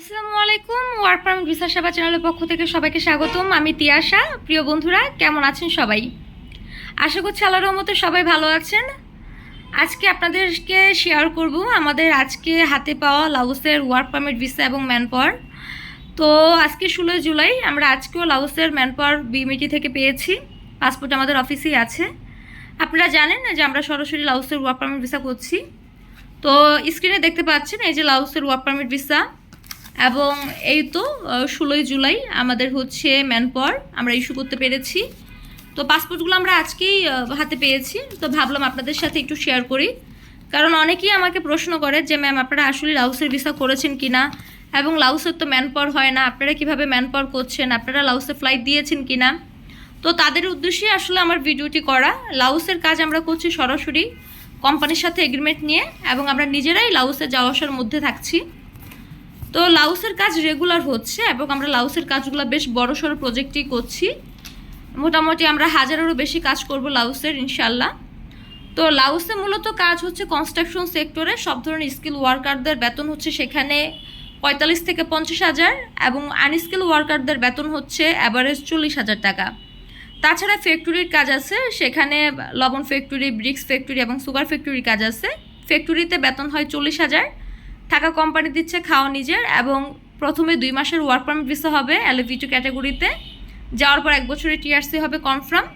আসসালামু আলাইকুম work permit visa সেবা চ্যানেলের পক্ষ থেকে সবাইকে স্বাগতম। আমি তিয়াশা। প্রিয় বন্ধুরা, কেমন আছেন সবাই? আশা করছি আল্লাহর রহমতে সবাই ভালো আছেন। আজকে আপনাদেরকে শেয়ার করব আমাদের আজকে হাতে পাওয়া লাউসের ওয়ার্ক পারমিট ভিসা এবং ম্যান পাওয়ার তো আজকে ষোলোই জুলাই, আমরা আজকেও লাউসের ম্যান পাওয়ার বিমিটি থেকে পেয়েছি। পাসপোর্ট আমাদের অফিসেই আছে। আপনারা জানেন যে আমরা সরাসরি লাউসের ওয়ার্ক পারমিট ভিসা করছি। তো স্ক্রিনে দেখতে পাচ্ছেন, এই যে লাউসের ওয়ার্ক পারমিট ভিসা এবং এই তো ষোলোই জুলাই আমাদের হচ্ছে ম্যানপর, আমরা ইস্যু করতে পেরেছি। তো পাসপোর্টগুলো আমরা আজকেই হাতে পেয়েছি। তো ভাবলাম আপনাদের সাথে একটু শেয়ার করি। কারণ অনেকেই আমাকে প্রশ্ন করে যে ম্যাম আপনারা আসলে লাউসের ভিসা করেছেন কি না এবং লাউসের তো ম্যানপর হয় না। আপনারা কীভাবে ম্যানপর করছেন? আপনারা লাউসে ফ্লাইট দিয়েছেন কি না তো তাদের উদ্দেশ্যে আসলে আমার ভিডিওটি করা। লাউসের কাজ আমরা করছি সরাসরি কোম্পানির সাথে এগ্রিমেন্ট নিয়ে এবং আমরা নিজেরাই লাউসে যাওয়া আসার মধ্যে থাকছি। তো লাউসের কাজ রেগুলার হচ্ছে এবং আমরা লাউসের কাজগুলো বেশ বড় সড়ো প্রজেক্টই করছি। মোটামুটি আমরা হাজারেরও বেশি কাজ করব লাউসের ইনশাল্লাহ তো লাউসে মূলত কাজ হচ্ছে কনস্ট্রাকশন সেক্টরে সব ধরনের স্কিল ওয়ার্কারদের বেতন হচ্ছে সেখানে পঁয়তাল্লিশ থেকে পঞ্চাশ হাজার এবং আনস্কিল ওয়ার্কারদের বেতন হচ্ছে অ্যাভারেজ চল্লিশ হাজার টাকা। তাছাড়া ফ্যাক্টরির কাজ আছে, সেখানে লবণ ফ্যাক্টরি ব্রিক্স ফ্যাক্টরি এবং সুগার ফ্যাক্টরির কাজ আছে। ফ্যাক্টরিতে বেতন হয় চল্লিশ হাজার। টাকা কোম্পানি দিচ্ছে খাওয়া নিজের এবং প্রথমে দুই মাসের ওয়ার্ক পারমিট ভিসা হবে এলএভি টু ক্যাটাগরিতে যাওয়ার পর এক বছরের টিআরসি হবে কনফার্ম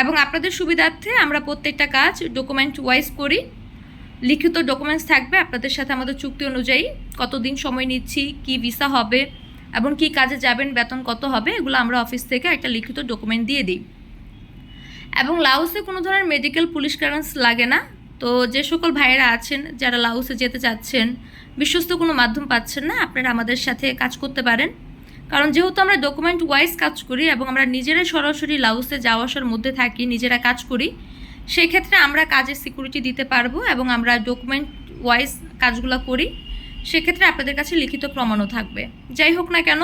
এবং আপনাদের সুবিধার্থে আমরা প্রত্যেকটা কাজ ডকুমেন্ট ওয়াইজ করি। লিখিত ডকুমেন্টস থাকবে আপনাদের সাথে আমাদের চুক্তি অনুযায়ী। কতদিন সময় নিচ্ছি, কি ভিসা হবে এবং কি কাজে যাবেন, বেতন কত হবে, এগুলো আমরা অফিস থেকে একটা লিখিত ডকুমেন্ট দিয়ে দিই। এবং লাউসে কোনো ধরনের মেডিকেল পুলিশ ক্লিয়ারেন্স লাগে না। তো যে সকল ভাইয়েরা আছেন, যারা লাউসে যেতে চাচ্ছেন, বিশ্বস্ত কোনো মাধ্যম পাচ্ছেন না, আপনারা আমাদের সাথে কাজ করতে পারেন। কারণ যেহেতু আমরা ডকুমেন্ট ওয়াইজ কাজ করি এবং আমরা নিজেরাই সরাসরি লাউসে যাওয়া আসার মধ্যে থাকি, নিজেরা কাজ করি সেই ক্ষেত্রে আমরা কাজের সিকিউরিটি দিতে পারব এবং আমরা ডকুমেন্ট ওয়াইজ কাজগুলো করি। সেক্ষেত্রে আপনাদের কাছে লিখিত প্রমাণও থাকবে। যাই হোক না কেন,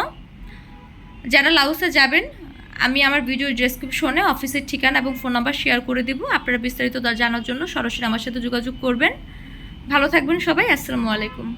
যারা লাউসে যাবেন আমি আমার ভিডিও ডেসক্রিপশনে অফিসের ঠিকানা এবং ফোন নাম্বার শেয়ার করে দেবো। আপনারা বিস্তারিত জানার জন্য সরাসরি আমার সাথে যোগাযোগ করবেন। ভালো থাকবেন সবাই, আসসালামু আলাইকুম।